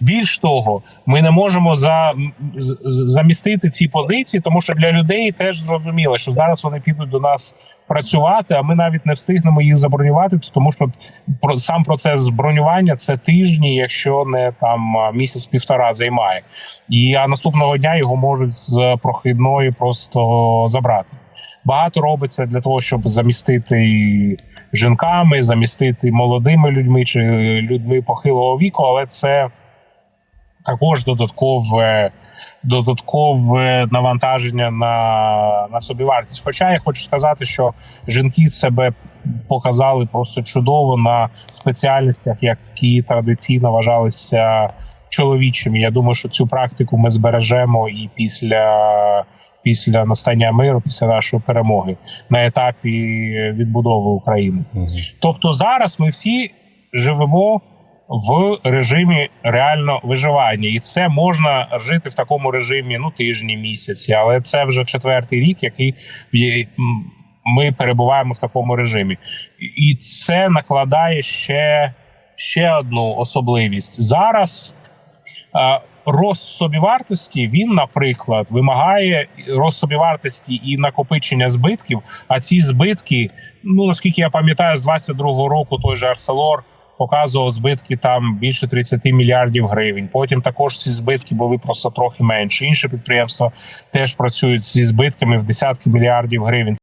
Більш того, ми не можемо за, замістити ці позиції, тому що для людей теж зрозуміло, що зараз вони підуть до нас працювати, а ми навіть не встигнемо їх забронювати, тому що сам процес бронювання це тижні, якщо не там місяць-півтора займає. І а наступного дня його можуть з прохідної просто забрати. Багато робиться для того, щоб замістити жінками, замістити молодими людьми чи людьми похилого віку, але це також додаткове. Додаткове навантаження на, на собівартість. Хоча я хочу сказати, що жінки себе показали просто чудово на спеціальностях, які традиційно вважалися чоловічими. Я думаю, що цю практику ми збережемо і після, після настання миру, після нашої перемоги на етапі відбудови України. Тобто зараз ми всі живемо в режимі реально виживання, і це можна жити в такому режимі ну тижні, місяці, але це вже четвертий рік, який ми перебуваємо в такому режимі, і це накладає ще, ще одну особливість зараз. е, Рост собівартості він, наприклад, вимагає рост собівартості і накопичення збитків. А ці збитки, ну наскільки я пам'ятаю, з 22-го року той же Арселор показував збитки там більше 30 мільярдів гривень. Потім також ці збитки були просто трохи менше. Інші підприємства теж працюють зі збитками в десятки мільярдів гривень.